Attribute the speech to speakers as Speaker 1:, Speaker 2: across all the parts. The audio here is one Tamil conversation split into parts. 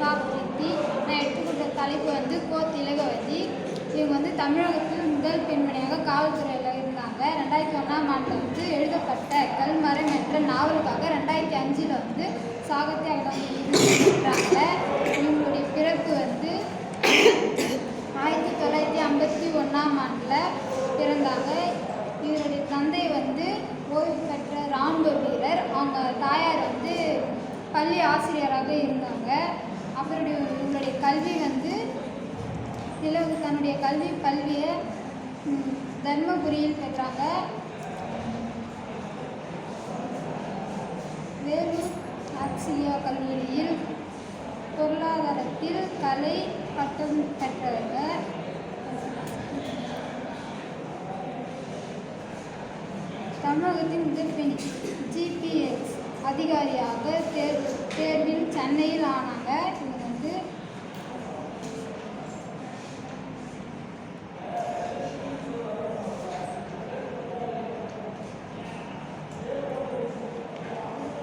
Speaker 1: வா நான் எடுத்துக்கொண்ட தலைப்பு வந்து கோ திலகவதி. இவங்க வந்து தமிழகத்தில் முதல் பெண்மணியாக காவல்துறையில் இருந்தாங்க. ரெண்டாயிரத்தி ஒன்றாம் ஆண்டில் வந்து எழுதப்பட்ட கல்மரம் என்ற நாவலுக்காக ரெண்டாயிரத்தி அஞ்சில் வந்து சாகித்ய அகாடமி இவங்களுடைய பிறப்பு வந்து ஆயிரத்தி தொள்ளாயிரத்தி ஐம்பத்தி ஒன்றாம் ஆண்டில் பிறந்தாங்க. இவருடைய தந்தை வந்து ஓய்வு பெற்ற இராணுவ வீரர். அவங்க தாயார் வந்து பள்ளி ஆசிரியராக இருந்தாங்க. அவருடைய இவங்களுடைய கல்வி வந்து இலவு தன்னுடைய கல்வி கல்வியை தர்மபுரியில் பெற்றாங்க. வேலூர் ஆக்சிலியா கல்லூரியில் பொருளாதாரத்தில் கலை பட்டம் பெற்றவர் தமிழகத்தின் முதல் பெண் ஜிபிஎஸ் அதிகாரியாக தேர் தேர்வில் சென்னையில் ஆனாங்க. இவங்க வந்து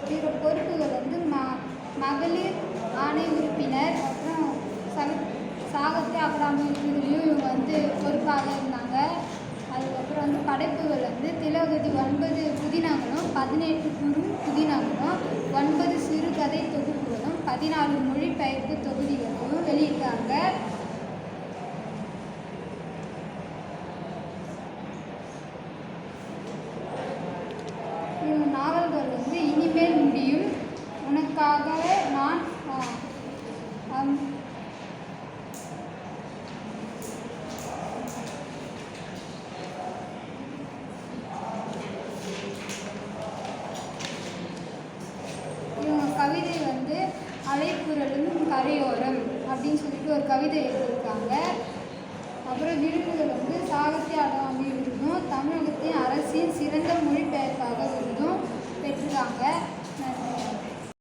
Speaker 1: பிற பொறுப்புகள் வந்து ம மகளிர் ஆணை உறுப்பினர் அப்புறம் சக சாகித்ய அகாடமி விருதுலையும் இவங்க வந்து பொறுப்பாக இருந்தாங்க. அதுக்கப்புறம் வந்து படைப்புகள் வந்து திலகதி ஒன்பது புதினங்களும் பதினெட்டு குறு புதினங்களும் பதினாலு மொழிபெயர்ப்பு தொகுதிகளும் வெளியிட்டாங்க. நாவல்கள் வந்து இனிமேல் முடியும். உனக்காகவே நான் ஆ, அம், இவங்க கவிதை வந்து அலைக்குரலும் கரையோரம் அப்படின்னு சொல்லிட்டு ஒரு கவிதை எழுதியிருக்காங்க. அப்புறம் விருதுகள் வந்து சாகித்ய அகாடமி விருதும் தமிழகத்தின் அரசின் சிறந்த மொழிபெயர்ப்பாக